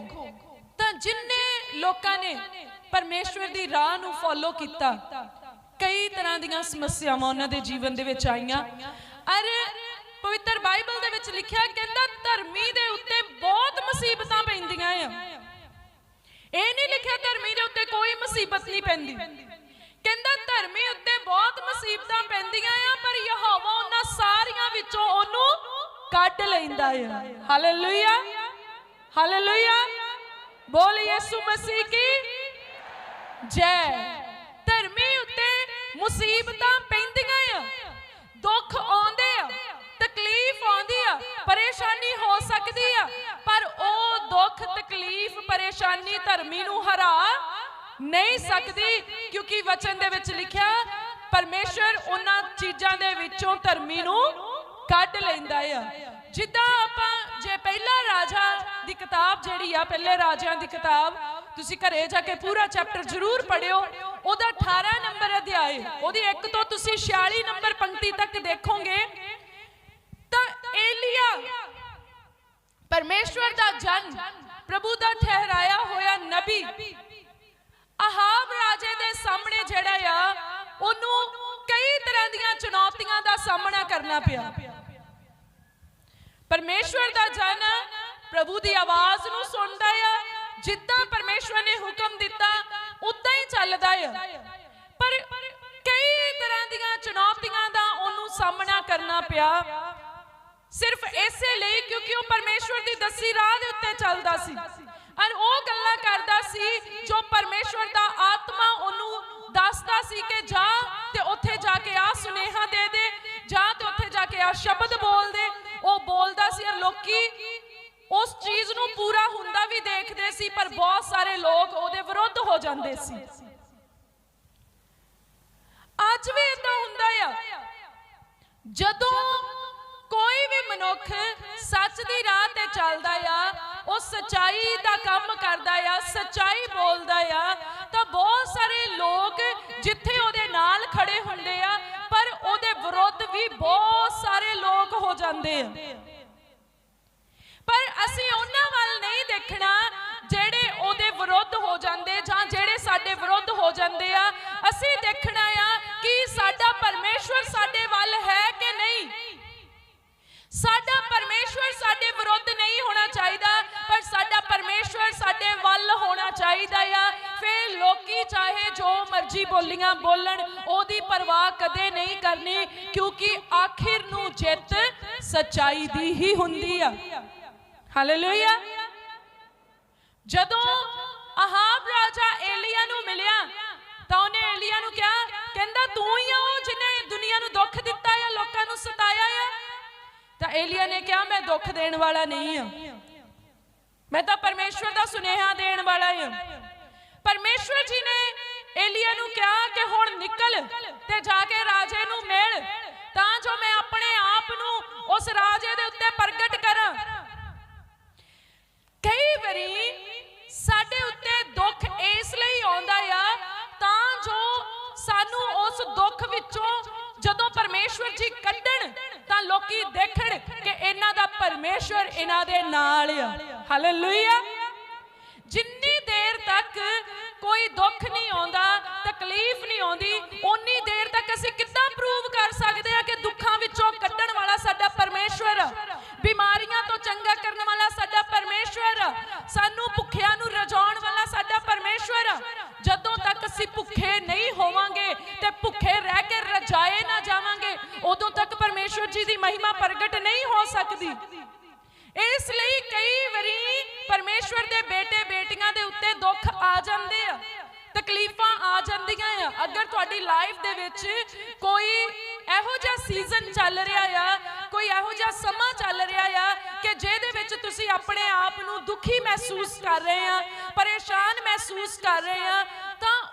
ਤਾਂ ਜਿੰਨੇ ਲੋਕਾਂ ਨੇ ਪਰਮੇਸ਼ਵਰ ਦੀ ਰਾਹ ਨੂੰ ਫੋਲੋ ਕੀਤਾ, ਕਈ ਤਰ੍ਹਾਂ ਦੀਆਂ ਸਮੱਸਿਆਵਾਂ ਉਹਨਾਂ ਦੇ ਜੀਵਨ ਦੇ ਵਿੱਚ ਆਈਆਂ। ਅਰ ਪਵਿੱਤਰ ਬਾਈਬਲ ਦੇ ਵਿੱਚ ਲਿਖਿਆ ਕਹਿੰਦਾ ਧਰਮੀ ਦੇ ਉੱਤੇ ਬਹੁਤ ਮੁਸੀਬਤਾਂ ਪੈਂਦੀਆਂ ਆ। ਇਹ ਨਹੀਂ ਲਿਖਿਆ ਧਰਮੀ ਦੇ ਉੱਤੇ ਕੋਈ ਮੁਸੀਬਤ ਨਹੀਂ ਪੈਂਦੀ। ਕਹਿੰਦਾ ਧਰਮੀ ਉੱਤੇ ਬਹੁਤ ਮੁਸੀਬਤਾਂ ਪੈਂਦੀਆਂ ਆ, ਪਰ ਯਹੋਵਾ ਉਹਨਾਂ ਸਾਰੀਆਂ ਵਿੱਚੋਂ ਉਹਨੂੰ ਕੱਢ ਲੈਂਦਾ ਆ। ਹਾਲੇਲੂਇਆ ਹਾਲੇਲੂਇਆ ਬੋਲ ਯਿਸੂ ਮਸੀਹ ਕੀ? ਜੈ। ਧਰਮੀ ਉੱਤੇ ਮੁਸੀਬਤਾਂ ਪੈਂਦੀਆਂ ਆ। ਦੁੱਖ ਆਉਂਦੇ ਆ, ਤਕਲੀਫ ਆਉਂਦੀ ਆ ਪਰੇਸ਼ਾਨੀ ਹੋ ਸਕਦੀ ਆ, ਪਰ ਉਹ ਦੁੱਖ, ਤਕਲੀਫ, ਪਰੇਸ਼ਾਨੀ ਧਰਮੀ ਨੂੰ ਹਰਾ ਨਹੀਂ ਸਕਦੀ, ਕਿਉਂਕਿ ਵਚਨ ਦੇ ਵਿੱਚ ਲਿਖਿਆ, ਪਰਮੇਸ਼ਰ ਉਹਨਾਂ ਚੀਜ਼ਾਂ ਦੇ ਵਿੱਚੋਂ ਧਰਮੀ ਨੂੰ ਕੱਢ ਲੈਂਦਾ ਆ। ਜਿੱਦਾਂ ਆਪਾਂ ਜੇ ਪਹਿਲਾ ਰਾਜਾ ਦੀ ਕਿਤਾਬ ਜਿਹੜੀ ਆ, ਪਹਿਲੇ ਰਾਜਿਆਂ ਦੀ ਕਿਤਾਬ, ਤੁਸੀਂ ਘਰੇ ਜਾ ਕੇ ਪੂਰਾ ਚੈਪਟਰ ਜ਼ਰੂਰ ਪੜਿਓ ਉਹਦਾ 18 ਨੰਬਰ ਅਧਿਆਇ, ਉਹਦੀ 1 ਤੋਂ ਤੁਸੀਂ 46 ਨੰਬਰ ਪੰਕਤੀ ਤੱਕ ਦੇਖੋਗੇ ਏਲੀਆ ਪਰਮੇਸ਼ਵਰ ਦਾ ਜਨ ਪ੍ਰਭੂ ਦਾ ਠਹਿਰਾਇਆ ਹੋਇਆ ਨਬੀ। ਅਹਾਬ ਰਾਜੇ ਦੇ ਸਾਹਮਣੇ ਜਿਹੜਾ ਆ, ਉਹਨੂੰ ਕਈ ਤਰ੍ਹਾਂ ਦੀਆਂ ਚੁਣੌਤੀਆਂ ਦਾ ਸਾਹਮਣਾ ਕਰਨਾ ਪਿਆ। ਪਰਮੇਸ਼ਵਰ ਦਾ ਜਨ ਪ੍ਰਭੂ ਦੀ ਆਵਾਜ਼ ਨੂੰ ਸੁਣਦਾ ਆ, ਜਿੱਦਾਂ ਪਰਮੇਸ਼ਵਰ ਨੇ ਹੁਕਮ ਦਿੱਤਾ, ਉਦਾਂ ਹੀ ਚੱਲਦਾ ਆ। ਪਰ ਕਈ ਤਰ੍ਹਾਂ ਦੀਆਂ ਚੁਣੌਤੀਆਂ ਦਾ ਉਹਨੂੰ ਸਾਹਮਣਾ ਕਰਨਾ ਪਿਆ। ਸਿਰਫ ਇਸੇ ਲਈ ਕਿਉਂਕਿ ਉਹ ਪਰਮੇਸ਼ਵਰ ਦੀ ਦੱਸੀ ਰਾਹ ਦੇ ਉੱਤੇ ਚੱਲਦਾ ਸੀ। ਔਰ ਉਹ ਗੱਲਾਂ ਕਰਦਾ ਸੀ ਜੋ ਪਰਮੇਸ਼ਵਰ ਦਾ ਆਤਮਾ ਉਹਨੂੰ ਦੱਸਦਾ ਸੀ ਕਿ ਜਾ ਤੇ ਉੱਥੇ ਜਾ ਕੇ ਆ ਸੁਨੇਹਾ ਦੇ ਦੇ, ਜਾ ਤੇ ਉੱਥੇ ਜਾ ਕੇ ਆ ਸ਼ਬਦ ਬੋਲ ਦੇ। ਉਹ ਬੋਲਦਾ ਸੀ ਔਰ ਲੋਕੀ ਉਸ ਚੀਜ਼ ਨੂੰ ਪੂਰਾ ਹੁੰਦਾ ਵੀ ਦੇਖਦੇ ਸੀ, ਪਰ ਬਹੁਤ ਸਾਰੇ ਲੋਕ ਉਹਦੇ ਵਿਰੁੱਧ ਹੋ ਜਾਂਦੇ ਸੀ। ਅੱਜ ਵੀ ਇਦਾਂ ਹੁੰਦਾ ਆ। ਜਦੋਂ ਮਨੁੱਖ ਸੱਚ ਦੀ ਰਾਹ ਤੇ ਚੱਲਦਾ ਆ, ਉਹ ਸਚਾਈ ਦਾ ਕੰਮ ਕਰਦਾ ਆ, ਸਚਾਈ ਬੋਲਦਾ ਆ, ਤਾਂ ਬਹੁਤ ਸਾਰੇ ਲੋਕ ਜਿੱਥੇ ਉਹਦੇ ਨਾਲ ਖੜੇ ਹੁੰਦੇ ਆ, ਪਰ ਉਹਦੇ ਵਿਰੁੱਧ ਵੀ ਬਹੁਤ ਸਾਰੇ ਲੋਕ ਹੋ ਜਾਂਦੇ ਆ। ਪਰ ਅਸੀਂ ਉਹਨਾਂ ਵੱਲ ਨਹੀਂ ਦੇਖਣਾ ਜਿਹੜੇ ਉਹਦੇ ਵਿਰੁੱਧ ਹੋ ਜਾਂਦੇ ਜਾਂ ਜਿਹੜੇ ਸਾਡੇ ਵਿਰੁੱਧ ਹੋ ਜਾਂਦੇ ਆ। ਅਸੀਂ ਦੇਖਣਾ ਆ ਕਿ ਸਾਡਾ ਪਰਮੇਸ਼ਵਰ ਸਾਡੇ ਵੱਲ ਹੈ ਕਿ ਨਹੀਂ। ਸਾਡਾ ਪਰਮੇਸ਼ਵਰ ਸਾਡੇ ਵਿਰੁੱਧ ਨਹੀਂ ਹੋਣਾ ਚਾਹੀਦਾ, ਪਰ ਸਾਡਾ ਪਰਮੇਸ਼ਵਰ ਸਾਡੇ ਵੱਲ ਹੋਣਾ ਚਾਹੀਦਾ ਆ। ਫਿਰ ਲੋਕੀ ਚਾਹੇ ਜੋ ਮਰਜ਼ੀ ਬੋਲੀਆਂ ਬੋਲਣ, ਉਹਦੀ ਪਰਵਾਹ ਕਦੇ ਨਹੀਂ ਕਰਨੀ, ਕਿਉਂਕਿ ਆਖਿਰ ਨੂੰ ਜਿੱਤ ਸਚਾਈ ਦੀ ਹੀ ਹੁੰਦੀ ਆ। ਹਾਲੇਲੂਇਆ ਜਦੋਂ ਅਹਾਬ ਰਾਜਾ ਏਲੀਆ ਨੂੰ ਮਿਲਿਆ, ਤਾਂ ਉਹਨੇ ਏਲੀਆ ਨੂੰ ਕਿਹਾ, ਕਹਿੰਦਾ, ਤੂੰ ਹੀ ਆ ਉਹ ਜਿਹਨੇ ਦੁਨੀਆ ਨੂੰ ਦੁੱਖ ਦਿੱਤਾ ਆ, ਲੋਕਾਂ ਨੂੰ ਸਤਾਇਆ ਆ। ਤਾਂ ਏਲੀਆ ਨੇ ਕਿਹਾ, ਮੈਂ ਦੁੱਖ ਦੇਣ ਵਾਲਾ ਨਹੀਂ ਆ ਮੈਂ ਤਾਂ ਪਰਮੇਸ਼ਵਰ ਦਾ ਸੁਨੇਹਾ ਦੇਣ ਵਾਲਾ ਹਾਂ। ਪਰਮੇਸ਼ਵਰ ਜੀ ਨੇ ਏਲੀਆ ਨੂੰ ਕਿਹਾ ਕਿ ਹੁਣ ਨਿਕਲ ਤੇ ਜਾ ਕੇ ਰਾਜੇ ਨੂੰ ਮਿਲ, ਤਾਂ ਜੋ ਮੈਂ ਆਪਣੇ ਆਪ ਨੂੰ ਉਸ ਰਾਜੇ ਦੇ ਉੱਤੇ ਪ੍ਰਗਟ ਕਰਾਂ। ਕਈ ਵਾਰੀ ਸਾਡੇ ਉੱਤੇ ਦੁੱਖ ਇਸ ਲਈ ਆਉਂਦਾ ਆ, ਤਾਂ ਜੋ ਸਾਨੂੰ ਉਸ ਦੁੱਖ ਵਿੱਚੋਂ ਜਦੋਂ ਪਰਮੇਸ਼ਵਰ ਜੀ ਲੋਕੀ ਦੇਖਣ ਕਿ ਇਹਨਾਂ ਦਾ ਪਰਮੇਸ਼ਵਰ ਇਹਨਾਂ ਦੇ ਨਾਲ ਆ। ਹਾਲੇਲੂਇਆ ਜਿੰਨੀ ਦੇਰ ਤੱਕ ਕੋਈ ਦੁੱਖ ਨਹੀਂ ਆਉਂਦਾ, ਤਕਲੀਫ ਨਹੀਂ ਆਉਂਦੀ, ਓਨੀ ਦੇਰ ਤੱਕ ਅਸੀਂ ਕਿੱਦਾਂ ਪ੍ਰੂਵ ਕਰ ਸਕਦੇ ਆ ਕਿ ਦੁੱਖਾਂ ਵਿੱਚੋਂ ਕੱਢਣ ਵਾਲਾ ਸਾਡਾ ਪਰਮੇਸ਼ਵਰ ਬਿਮਾਰੀਆਂ ਤੋਂ ਚੰਗਾ ਕਰਨ ਵਾਲਾ ਸਾਡਾ ਪਰਮੇਸ਼ਵਰ ਸਾਨੂੰ ਭੁੱਖਿਆਂ ਨੂੰ ਰਜਾਉਣ ਵਾਲਾ ਸਾਡਾ ਪਰਮੇਸ਼ਵਰ ਜਦੋਂ ਤੱਕ ਅਸੀਂ ਭੁੱਖੇ ਨਹੀਂ ਹੋਵਾਂਗੇ ਤੇ ਭੁੱਖੇ ਰਹਿ ਕੇ ਰਜਾਏ ਨਾ ਜਾਵਾਂਗੇ, ਉਦੋਂ ਤੱਕ ਪਰਮੇਸ਼ਵਰ ਜੀ ਦੀ ਮਹਿਮਾ ਪ੍ਰਗਟ ਨਹੀਂ ਹੋ ਸਕਦੀ। ਇਸ ਲਈ ਕਈ ਵਾਰੀ ਪਰਮੇਸ਼ਵਰ ਦੇ ਬੇਟੇ ਬੇਟੀਆਂ ਦੇ ਉੱਤੇ ਦੁੱਖ ਆ ਜਾਂਦੇ ਆ, ਤਕਲੀਫਾਂ ਆ ਜਾਂਦੀਆਂ ਆ। ਅਗਰ ਤੁਹਾਡੀ ਲਾਈਫ ਦੇ ਵਿੱਚ ਕੋਈ ਇਹੋ ਜਿਹਾ ਸੀਜ਼ਨ ਚੱਲ ਰਿਹਾ ਆ, ਕੋਈ ਇਹੋ ਜਿਹਾ ਸਮਾਂ ਚੱਲ ਰਿਹਾ ਆ ਕਿ ਜਿਹਦੇ ਵਿੱਚ ਤੁਸੀਂ ਆਪਣੇ ਆਪ ਨੂੰ ਦੁਖੀ ਮਹਿਸੂਸ ਕਰ ਰਹੇ ਆ, ਪਰੇਸ਼ਾਨ ਮਹਿਸੂਸ ਕਰ ਰਹੇ ਆ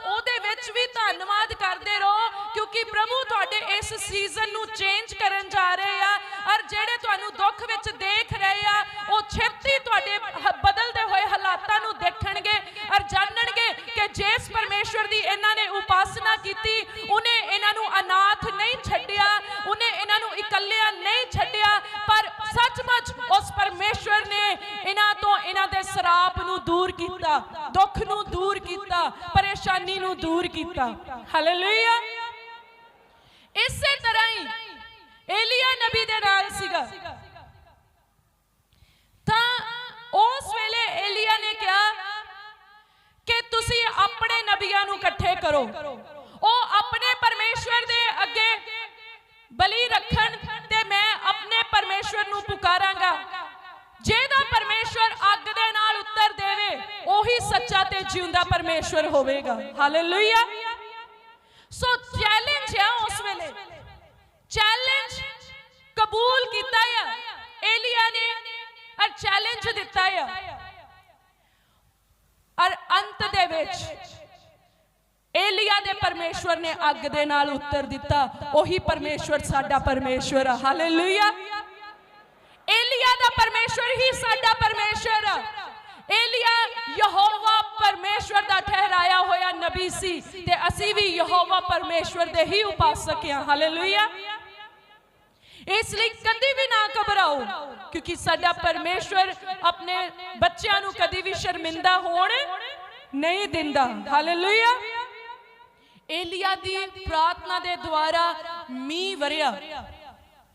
ਉਹਦੇ ਵਿੱਚ ਵੀ ਧੰਨਵਾਦ ਕਰਦੇ ਰਹੋ, ਕਿਉਂਕਿ ਪ੍ਰਭੂ ਤੁਹਾਡੇ ਇਸ ਸੀਜ਼ਨ ਨੂੰ ਚੇਂਜ ਕਰਨ ਜਾ ਰਹੇ ਆ ਔਰ ਜਿਹੜੇ ਤੁਹਾਨੂੰ ਦੁੱਖ ਵਿੱਚ ਦੇਖ ਰਹੇ ਆ, ਉਹ ਛੇਤੀ ਤੁਹਾਡੇ ਬਦਲਦੇ ਹੋਏ ਹਾਲਾਤਾਂ ਨੂੰ ਦੇਖਣਗੇ ਔਰ ਜਾਣਨਗੇ ਕਿ ਜਿਸ ਪਰਮੇਸ਼ਵਰ ਦੀ ਇਹਨਾਂ ਨੇ ਉਪਾਸਨਾ ਕੀਤੀ, ਉਹਨੇ ਇਹਨਾਂ ਨੂੰ ਅਨਾਥ ਨਹੀਂ ਛੱਡਿਆ, ਉਹਨੇ ਇਹਨਾਂ ਨੂੰ ਇਕੱਲਿਆਂ ਨਹੀਂ ਛੱਡਿਆ, ਪਰ ਸੱਚਮੁੱਚ ਉਸ ਪਰਮੇਸ਼ਵਰ ਨੇ ਇਹਨਾਂ ਤੋਂ ਇਹਨਾਂ ਦੇ ਸਰਾਪ ਨੂੰ ਦੂਰ ਕੀਤਾ, ਦੁੱਖ ਨੂੰ ਦੂਰ ਕੀਤਾ ਪਰੇਸ਼ਾਨੀ ਨੂੰ ਦੂਰ ਕੀਤਾ। ਹਾਲੇਲੂਇਆ ਇਸੇ ਤਰ੍ਹਾਂ ਹੀ ਏਲੀਆ ਨਬੀ ਦੇ ਨਾਲ ਸੀਗਾ। ਤਾਂ ਉਸ ਵੇਲੇ ਏਲੀਆ ਨੇ ਕਿਹਾ ਕਿ ਤੁਸੀਂ ਆਪਣੇ ਨਬੀਆਂ ਨੂੰ ਇਕੱਠੇ ਕਰੋ। ਉਹ ਆਪਣੇ ਪਰਮੇਸ਼ਵਰ ਦੇ ਅੱਗੇ ਬਲੀ ਰੱਖਣ ਤੇ ਮੈਂ ਆਪਣੇ ਪਰਮੇਸ਼ਵਰ ਨੂੰ ਪੁਕਾਰਾਂਗਾ। ਜਿਹਦਾ ਪਰਮੇਸ਼ਵਰ ਅੱਗ ਦੇ ਨਾਲ ਉੱਤਰ ਦੇਵੇ, ਉਹੀ ਸੱਚਾ ਤੇ ਜਿਉਂਦਾ ਪਰਮੇਸ਼ਵਰ ਹੋਵੇਗਾ। ਹਾਲੇਲੂਇਆ ਸੋ ਚੈਲੰਜ ਆ ਉਸ ਵੇਲੇ। ਚੈਲੰਜ ਕਬੂਲ ਕੀਤਾ ਆ। ਏਲੀਆ ਨੇ ਔਰ ਚੈਲੰਜ ਦਿੱਤਾ ਆ। ਔਰ ਅੰਤ ਦੇ ਵਿੱਚ ਏਲੀਆ ਦੇ ਪਰਮੇਸ਼ਵਰ ਨੇ ਅੱਗ ਦੇ ਨਾਲ ਉੱਤਰ ਦਿੱਤਾ। ਉਹੀ ਪਰਮੇਸ਼ਵਰ ਸਾਡਾ ਪਰਮੇਸ਼ਵਰ ਆ। ਹਾਲੇਲੂਇਆ ਏਲੀਆ ਦਾ ਪਰਮੇਸ਼ਵਰ ਹੀ ਸਾਡਾ ਪਰਮੇਸ਼ਵਰ। ਏਲੀਆ ਯਹੋਵਾ ਪਰਮੇਸ਼ਵਰ ਦਾ ਠਹਿਰਾਇਆ ਹੋਇਆ ਨਬੀ ਸੀ ਤੇ ਅਸੀਂ ਵੀ ਯਹੋਵਾ ਪਰਮੇਸ਼ਵਰ ਦੇ ਹੀ ਉਪਾਸਕ ਹਾਂ। ਹਾਲੇਲੂਇਆ। ਇਸ ਲਈ ਕਦੀ ਵੀ ਨਾ ਘਬਰਾਓ, ਕਿਉਂਕਿ ਸਾਡਾ ਪਰਮੇਸ਼ਵਰ ਆਪਣੇ ਬੱਚਿਆਂ ਨੂੰ ਕਦੀ ਵੀ ਸ਼ਰਮਿੰਦਾ ਹੋਣ ਨਹੀਂ ਦਿੰਦਾ। ਹਾਲੇਲੂਇਆ। ਏਲੀਆ ਦੀ ਪ੍ਰਾਰਥਨਾ ਦੇ ਦੁਆਰਾ ਮੀਂਹ ਵਰਿਆ।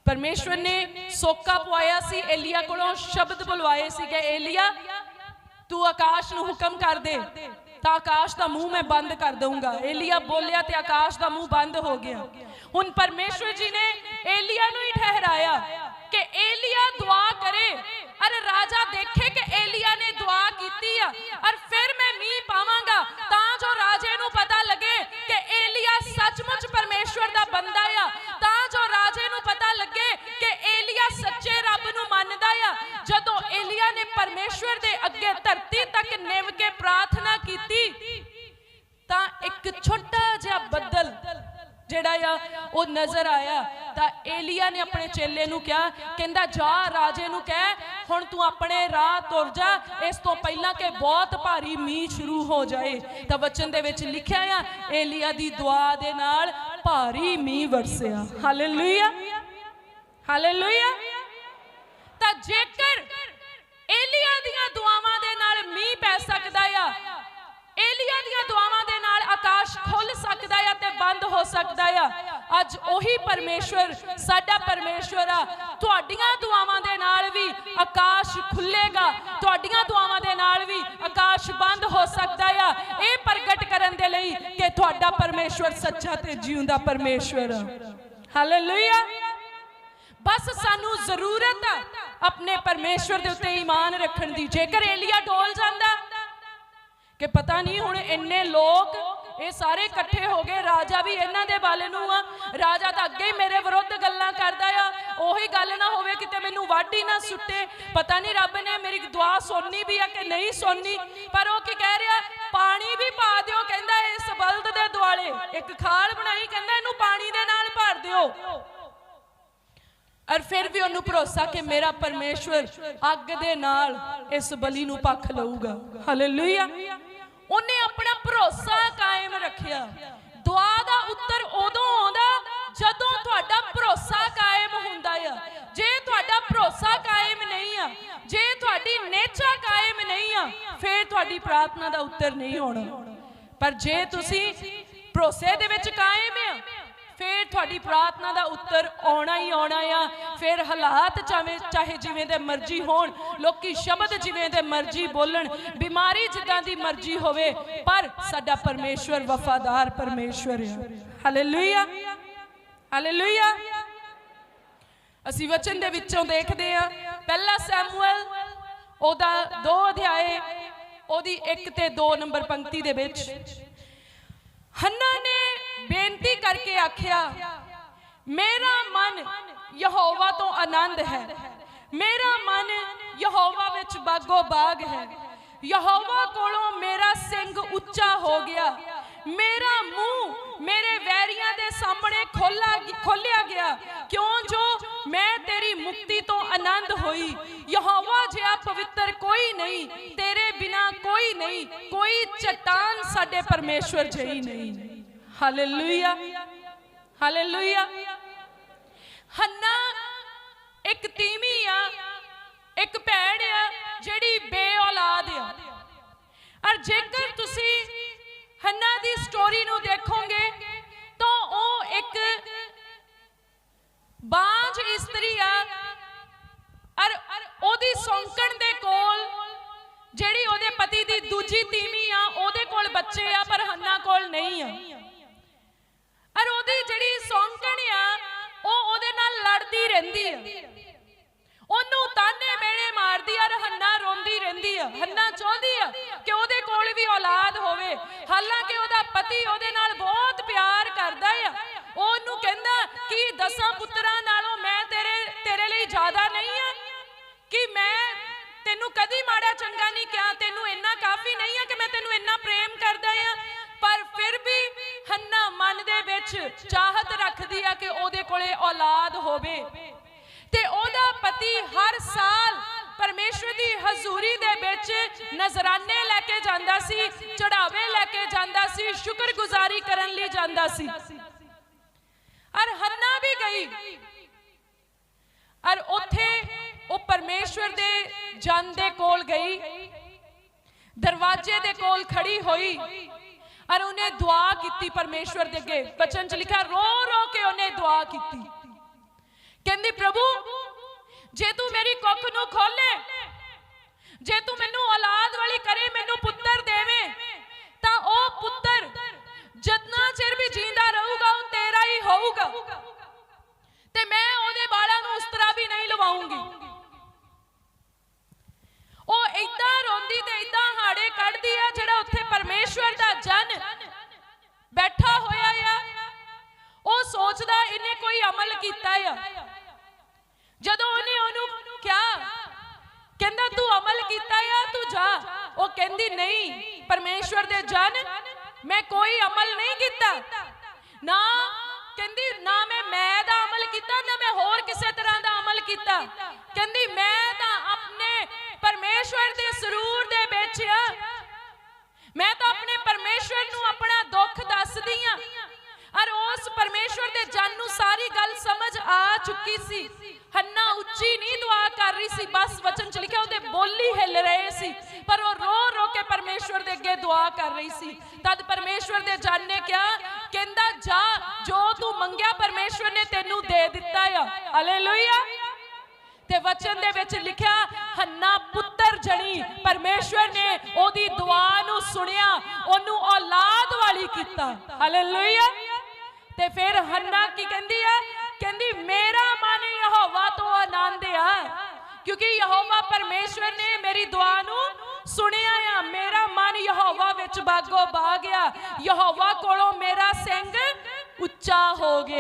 ਪਰਮੇਸ਼ਵਰ ਨੇ ਸੋਕਾ ਪਵਾਇਆ ਸੀ, ਏਲੀਆ ਕੋਲੋਂ ਸ਼ਬਦ ਬੁਲਵਾਏ ਸੀਗੇ, ਏਲੀਆ, ਤੂੰ ਆਕਾਸ਼ ਨੂੰ ਹੁਕਮ ਕਰ ਦੇ, ਤਾਂ ਆਕਾਸ਼ ਦਾ ਮੂੰਹ ਮੈਂ ਬੰਦ ਕਰ ਦਊਂਗਾ। ਏਲੀਆ ਬੋਲਿਆ ਤੇ ਆਕਾਸ਼ ਦਾ ਮੂੰਹ ਬੰਦ ਹੋ ਗਿਆ। ਹੁਣ ਪਰਮੇਸ਼ਵਰ ਜੀ ਨੇ ਏਲੀਆ ਨੂੰ ਹੀ ਠਹਿਰਾਇਆ ਕਿ ਏਲੀਆ ਦੁਆ ਕਰੇ, ਅਰ ਰਾਜਾ ਦੇਖੇ ਕਿ ਏਲੀਆ ਨੇ ਦੁਆ ਕੀਤੀ ਆ, ਅਰ ਫਿਰ ਮੈਂ ਮੀਂਹ ਪਾਵਾਂਗਾ, ਤਾਂ ਜੋ ਰਾਜੇ ਨੂੰ ਪਤਾ ਲੱਗੇ ਕਿ ਏਲੀਆ ਸੱਚਮੁੱਚ ਪਰਮੇਸ਼ਵਰ ਦਾ ਬੰਦਾ ਆ, ਤਾਂ ਜੋ ਰਾਜੇ ਨੂੰ ਪਤਾ ਲੱਗੇ ਕਿ ਏਲੀਆ ਸੱਚੇ ਰੱਬ ਨੂੰ ਮੰਨਦਾ ਆ, ਜਦੋਂ ਏਲੀਆ ਨੇ ਪਰਮੇਸ਼ਵਰ ਦੇ ਅੱਗੇ ਧਰਤੀ ਤੱਕ ਨਿਵ ਕੇ ਪ੍ਰਾਰਥ ਕੀਤੀ ਤਾਂ ਇੱਕ ਛੋਟਾ ਜਿਹਾ ਬੱਦਲ ਜਿਹੜਾ ਆ, ਉਹ ਨਜ਼ਰ ਆਇਆ। ਤਾਂ ਏਲੀਆ ਨੇ ਆਪਣੇ ਚੇਲੇ ਨੂੰ ਕਿਹਾ, ਕਹਿੰਦਾ, ਜਾ, ਰਾਜੇ ਨੂੰ ਕਹਿ, ਹੁਣ ਤੂੰ ਆਪਣੇ ਰਾਹ ਤੁਰ ਜਾ। ਇਸ ਤੋਂ ਪਹਿਲਾਂ ਕਿ ਬਹੁਤ ਭਾਰੀ ਮੀਂਹ ਸ਼ੁਰੂ ਹੋ ਜਾਏ। ਤਾਂ ਵਚਨ ਦੇ ਵਿੱਚ ਲਿਖਿਆ ਆ, ਏਲੀਆ ਦੀ ਦੁਆ ਦੇ ਨਾਲ ਭਾਰੀ ਮੀਂਹ ਵਰਸਿਆ। ਹਾਲੇਲੂਇਆ ਹਾਲੇਲੂਇਆ ਤਾਂ ਜੇਕਰ ਏਲੀਆ ਦੀਆਂ ਦੁਆਵਾਂ ਦੇ ਨਾਲ ਮੀਂਹ ਪੈ ਸਕਦਾ ਆ ਏਲੀਆ ਦੀਆਂ ਦੁਆਵਾਂ ਦੇ ਨਾਲ ਆਕਾਸ਼ ਖੁੱਲ ਸਕਦਾ ਆ ਤੇ ਬੰਦ ਹੋ ਸਕਦਾ ਆ। ਅੱਜ ਉਹੀ ਪਰਮੇਸ਼ਵਰ ਸਾਡਾ ਪਰਮੇਸ਼ਵਰ ਆ। ਤੁਹਾਡੀਆਂ ਦੁਆਵਾਂ ਦੇ ਨਾਲ ਵੀ ਆਕਾਸ਼ ਖੁੱਲੇਗਾ ਤੁਹਾਡੀਆਂ ਦੁਆਵਾਂ ਦੇ ਨਾਲ ਵੀ ਆਕਾਸ਼ ਬੰਦ ਹੋ ਸਕਦਾ ਆ। ਇਹ ਪ੍ਰਗਟ ਕਰਨ ਦੇ ਲਈ ਕਿ ਤੁਹਾਡਾ ਪਰਮੇਸ਼ਵਰ ਸੱਚਾ ਤੇ ਜਿਉਂਦਾ ਪਰਮੇਸ਼ਵਰ ਆ। ਹਾਲੇਲੂਇਆ ਬਸ ਸਾਨੂੰ ਜ਼ਰੂਰਤ ਆ ਆਪਣੇ ਪਰਮੇਸ਼ਵਰ ਦੇ ਉੱਤੇ ਈਮਾਨ ਰੱਖਣ ਦੀ। ਜੇਕਰ ਏਲੀਆ ਡੋਲ ਜਾਂਦਾ ਕਿ ਪਤਾ ਨਹੀਂ ਹੁਣ ਇੰਨੇ ਲੋਕ ਇਹ ਸਾਰੇ ਇਕੱਠੇ ਹੋ ਗਏ, ਰਾਜਾ ਵੀ ਇਹਨਾਂ ਦੇ ਵੱਲ ਨੂੰ ਆ। ਰਾਜਾ ਤਾਂ ਅੱਗੇ ਹੀ ਮੇਰੇ ਵਿਰੁੱਧ ਗੱਲਾਂ ਕਰਦਾ ਆ। ਉਹੀ ਗੱਲ ਨਾ ਹੋਵੇ ਕਿਤੇ ਮੈਨੂੰ ਵਾਢੀ ਨਾ ਸੁੱਟੇ। ਪਤਾ ਨਹੀਂ ਰੱਬ ਨੇ ਮੇਰੀ ਦੁਆ ਸੁਣਨੀ ਵੀ ਆ ਕਿ ਨਹੀਂ ਸੁਣਨੀ। ਪਰ ਉਹ ਕੀ ਕਹਿ ਰਿਹਾ? ਪਾਣੀ ਵੀ ਪਾ ਦਿਓ ਕਹਿੰਦਾ ਇਸ ਬਲਦ ਦੇ ਦੁਆਲੇ। ਇੱਕ ਖਾਲ ਬਣਾਈ ਕਹਿੰਦਾ ਇਹਨੂੰ ਪਾਣੀ ਦੇ ਨਾਲ ਭਰ ਦਿਓ। ਔਰ ਫਿਰ ਵੀ ਉਹਨੂੰ ਭਰੋਸਾ ਕਿ ਮੇਰਾ ਪਰਮੇਸ਼ਵਰ ਅੱਗ ਦੇ ਨਾਲ ਇਸ ਬਲੀ ਨੂੰ ਪੱਖ ਲਊਗਾ। ਹਾਲੇਲੂਇਆ ਉਹਨੇ ਆਪਣਾ ਭਰੋਸਾ ਕਾਇਮ ਰੱਖਿਆ। ਦੁਆ ਦਾ ਉੱਤਰ ਉਦੋਂ ਆਉਂਦਾ ਜਦੋਂ ਤੁਹਾਡਾ ਭਰੋਸਾ ਕਾਇਮ ਹੁੰਦਾ ਆ। ਜੇ ਤੁਹਾਡਾ ਭਰੋਸਾ ਕਾਇਮ ਨਹੀਂ ਆ, ਜੇ ਤੁਹਾਡੀ ਨੇਚਾ ਕਾਇਮ ਨਹੀਂ ਆ, ਫਿਰ ਤੁਹਾਡੀ ਪ੍ਰਾਰਥਨਾ ਦਾ ਉੱਤਰ ਨਹੀਂ ਆਉਣਾ ਪਰ ਜੇ ਤੁਸੀਂ ਭਰੋਸੇ ਦੇ ਵਿੱਚ ਕਾਇਮ ਆ ਫਿਰ ਤੁਹਾਡੀ ਪ੍ਰਾਰਥਨਾ ਦਾ ਉੱਤਰ ਆਉਣਾ ਹੀ ਆਉਣਾ ਆ। ਫਿਰ ਹਾਲਾਤ ਚਾਹੇ ਚਾਹੇ ਜਿਵੇਂ ਦੇ ਮਰਜ਼ੀ ਹੋਣ, ਲੋਕੀ ਸ਼ਬਦ ਜਿਵੇਂ ਦੇ ਮਰਜ਼ੀ ਬੋਲਣ, ਬਿਮਾਰੀ ਜਿੱਦਾਂ ਦੀ ਮਰਜ਼ੀ ਹੋਵੇ, ਪਰ ਸਾਡਾ ਪਰਮੇਸ਼ਵਰ ਵਫਾਦਾਰ ਪਰਮੇਸ਼ਵਰ ਹੈ ਹਾਲੇਲੂਇਆ ਹਾਲੇਲੂਇਆ ਅਸੀਂ ਵਚਨ ਦੇ ਵਿੱਚੋਂ ਦੇਖਦੇ ਆ, ਪਹਿਲਾ ਸੈਮੂਅਲ, ਉਹਦਾ ਦੋ ਅਧਿਆਏ, ਉਹਦੀ 1 ਤੇ 2 ਨੰਬਰ ਪੰਕਤੀ ਦੇ ਵਿੱਚ। ਹੰਨਾ ਨੇ ਕਰਕੇ ਆਖਿਆ, ਮੇਰਾ ਮਨ ਯਹੋਵਾ ਤੋਂ ਆਨੰਦ ਹੈ। ਮੇਰਾ ਮਨ ਯਹੋਵਾ ਵਿੱਚ ਬਾਗੋ ਬਾਗ ਹੈ। ਯਹੋਵਾ ਕੋਲੋਂ ਮੇਰਾ ਸਿੰਘ ਉੱਚਾ ਹੋ ਗਿਆ। ਮੇਰਾ ਮੂੰਹ ਮੇਰੇ ਵੈਰੀਆਂ ਦੇ ਸਾਹਮਣੇ ਖੋਲਾ ਖੋਲਿਆ ਗਿਆ। ਕਿਉਂ ਜੋ ਮੈਂ ਤੇਰੀ ਮੁਕਤੀ ਤੋਂ ਆਨੰਦ ਹੋਈ। ਯਹੋਵਾ ਜਿਹਾ ਪਵਿੱਤਰ ਕੋਈ ਨਹੀਂ। ਤੇਰੇ ਬਿਨਾ ਕੋਈ ਨਹੀਂ। ਕੋਈ ਚਟਾਨ ਸਾਡੇ ਪਰਮੇਸ਼ਵਰ ਜਿਹੀ ਨਹੀਂ। ਹਾਲੇਲੂਇਆ ਹਾਲੇਲੂਇਆ ਹੰਨਾ ਇੱਕ ਤੀਵੀਂ ਆ, ਇੱਕ ਭੈਣ ਆ ਜਿਹੜੀ ਬੇ ਆ। ਔਰ ਜੇਕਰ ਤੁਸੀਂ ਹੰਨਾ ਦੀ ਸਟੋਰੀ ਨੂੰ ਦੇਖੋਗੇ, ਤਾਂ ਉਹ ਇੱਕ ਬਾਂਝ ਇਸਤਰੀ ਆ। ਔਰ ਉਹਦੀ ਸੌਂਕਣ ਦੇ ਕੋਲ, ਜਿਹੜੀ ਉਹਦੇ ਪਤੀ ਦੀ ਦੂਜੀ ਤੀਵੀਂ ਆ, ਉਹਦੇ ਕੋਲ ਬੱਚੇ ਆ, ਪਰ ਹੰਨਾ ਕੋਲ ਨਹੀਂ ਆ। ਔਰ ਉਹਦੀ ਜਿਹੜੀ ਸੌਂਕਣ ਆ, ਉਹ ਉਹਦੇ ਨਾਲ ਲੜਦੀ ਰਹਿੰਦੀ ਆ। ਉਹਨੂੰ ਤਾਨੇ ਮੇਣੇ ਮਾਰਦੀ ਆ ਹੰਨਾ ਰੋਂਦੀ ਰਹਿੰਦੀ ਆ। ਹੰਨਾ ਚਾਹੁੰਦੀ ਆ ਕਿ ਉਹਦੇ ਕੋਲ ਵੀ ਔਲਾਦ ਹੋਵੇ। ਹਾਲਾਂਕਿ ਉਹਦਾ ਪਤੀ ਉਹਦੇ ਨਾਲ ਬਹੁਤ ਪਿਆਰ ਕਰਦਾ ਆ। ਉਹ ਉਹਨੂੰ ਕਹਿੰਦਾ ਕਿ ਦਸਾਂ ਪੁੱਤਰਾਂ ਨਾਲੋਂ ਮੈਂ ਤੇਰੇ ਤੇਰੇ ਲਈ ਜ਼ਿਆਦਾ ਨਹੀਂ ਆ, ਕਿ ਮੈਂ ਤੈਨੂੰ ਕਦੀ ਮਾੜਾ ਚੰਗਾ ਨਹੀਂ ਕਿਹਾ, ਤੈਨੂੰ ਇੰਨਾ ਕਾਫੀ ਨਹੀਂ ਆ ਕਿ ਮੈਂ ਤੈਨੂੰ ਇੰਨਾ ਪ੍ਰੇਮ ਕਰਦਾ ਮਨ ਦੇ ਵਿੱਚ ਚਾਹਤ ਰੱਖਦੀ ਆ ਕਿ ਉਹਦੇ ਕੋਲੇ ਔਲਾਦ ਹੋਵੇ। ਤੇ ਉਹਦਾ ਪਤੀ ਹਰ ਸਾਲ ਪਰਮੇਸ਼ਵਰ ਦੀ ਹਜ਼ੂਰੀ ਦੇ ਵਿੱਚ ਨਜ਼ਰਾਨੇ ਲੈ ਕੇ ਜਾਂਦਾ ਸੀ ਚੜਾਵੇ ਲੈ ਕੇ ਜਾਂਦਾ ਸੀ, ਸ਼ੁਕਰਗੁਜ਼ਾਰੀ ਕਰਨ ਲਈ ਜਾਂਦਾ ਸੀ। ਔਰ ਹੰਨਾ ਵੀ ਗਈ। ਔਰ ਉੱਥੇ ਉਹ ਪਰਮੇਸ਼ਵਰ ਦੇ ਜਨ ਦੇ ਕੋਲ ਗਈ। ਦਰਵਾਜ਼ੇ ਦੇ ਕੋਲ ਖੜੀ ਹੋਈ। ਔਰ ਉਹਨੇ ਦੁਆ ਕੀਤੀ ਪਰਮੇਸ਼ਵਰ ਦੇ ਅੱਗੇ। ਬਚਨ ਚ ਲਿਖਿਆ, ਰੋ ਰੋ ਕੇ ਉਹਨੇ ਦੁਆ ਕੀਤੀ। ਕਹਿੰਦੀ, ਪ੍ਰਭੂ, ਜੇ ਤੂੰ ਮੇਰੀ ਕੁੱਖ ਨੂੰ ਖੋਲੇ ਜੇ ਤੂੰ ਮੈਨੂੰ ਔਲਾਦ ਵਾਲੀ ਕਰੇ, ਮੈਨੂੰ ਪੁੱਤਰ ਦੇਵੇਂ, ਤਾਂ ਉਹ ਪੁੱਤਰ ਜਿੰਨਾ ਚਿਰ ਵੀ ਜੀਂਦਾ ਰਹੂਗਾ, ਉਹ ਤੇਰਾ ਹੀ ਹੋਊਗਾ। ਤੇ ਮੈਂ ਉਹਦੇ ਬਾਲਾਂ ਨੂੰ ਉਸ ਤਰ੍ਹਾਂ ਵੀ ਨਹੀਂ ਲਵਾਉਂਗੀ। ਉਹ ਇਦਾਂ ਰੋਂਦੀ ਤੇ ਕੋਈ ਅਮਲ ਕੀਤਾ ਆ। ਜਦੋਂ ਉਹਨੇ ਉਹਨੂੰ ਕਿਹਾ, ਕਹਿੰਦਾ, ਤੂੰ ਅਮਲ ਕੀਤਾ ਆ, ਤੂੰ ਜਾ। ਉਹ ਕਹਿੰਦੀ, ਨਹੀਂ, ਪਰਮੇਸ਼ਵਰ ਦੇ ਜਨ, ਮੈਂ ਕੋਈ ਅਮਲ ਨਹੀਂ ਕੀਤਾ। ਨਾ ਕਹਿੰਦੀ, ਨਾ ਮੈਂ ਮੈਂ ਦਾ ਅਮਲ ਕੀਤਾ, ਨਾ ਮੈਂ ਹੋਰ ਕਿਸੇ ਤਰ੍ਹਾਂ ਦਾ ਅਮਲ ਕੀਤਾ। ਕਹਿੰਦੀ, ਮੈਂ ਤਾਂ ਆਪਣੇ ਪਰਮੇਸ਼ਵਰ ਦੇ ਸਰੂਰ ਦੇ ਵਿੱਚ ਮੈਂ ਤਾਂ ਆਪਣੇ ਪਰਮੇਸ਼ਵਰ ਨੂੰ ਆਪਣਾ ਦੁੱਖ ਦੱਸਦੀ ਆ। ਔਰ ਉਸ ਪਰਮੇਸ਼ਵਰ ਦੇ ਜਨ ਨੂੰ ਸਾਰੀ ਗੱਲ ਸਮਝ ਆ ਚੁੱਕੀ ਸੀ। ਹੰਨਾ ਉੱਚੀ ਨਹੀਂ ਦੁਆ ਕਰ ਰਹੀ ਸੀ। ਬਸ ਵਚਨ ਚ ਲਿਖਿਆ, ਉਹਦੇ ਬੋਲੀ ਹਿੱਲ ਰਹੇ ਸੀ। ਪਰ ਉਹ ਰੋ ਰੋ ਕੇ ਪਰਮੇਸ਼ਵਰ ਦੇ ਅੱਗੇ ਦੁਆ ਕਰ ਰਹੀ ਸੀ। ਤਦ ਪਰਮੇਸ਼ਵਰ ਦੇ ਜਨ ਨੇ ਕਿਹਾ, ਕਹਿੰਦਾ, ਜਾ, ਜੋ ਤੂੰ ਮੰਗਿਆ ਪਰਮੇਸ਼ਵਰ ਨੇ ਤੈਨੂੰ ਦੇ ਦਿੱਤਾ ਆ। ਹਾਲੇਲੂਇਆ ਤੇ ਵਚਨ ਦੇ ਵਿੱਚ ਲਿਖਿਆ, ਹੰਨਾ ਪੁੱਤਰ ਜਣੀ, ਪਰਮੇਸ਼ਵਰ ਨੇ ਉਹਦੀ ਦੁਆ ਨੂੰ ਸੁਣਿਆ, ਉਹਨੂੰ ਔਲਾਦ ਵਾਲੀ ਕੀਤਾ। ਹਾਲੇਲੂਇਆ ਤੇ ਫਿਰ ਹੰਨਾ ਕੀ ਕਹਿੰਦੀ ਹੈ ਕਹਿੰਦੀ, ਮੇਰਾ ਮਨ ਯਹੋਵਾ ਤੋਂ ਆਨੰਦ ਆ। ਕਿਉਂਕਿ ਯਹੋਵਾ ਪਰਮੇਸ਼ਵਰ ਨੇ ਮੇਰੀ ਦੁਆ ਨੂੰ ਸੁਣਿਆ ਆ। ਮੇਰਾ ਮਨ ਯਹੋਵਾ ਵਿੱਚ ਬਾਗੋ ਬਾ ਗਿਆ ਯਹੋਵਾ ਕੋਲੋਂ ਮੇਰਾ ਸਿੰਘ ਉੱਚਾ ਹੋ ਗਿਆ।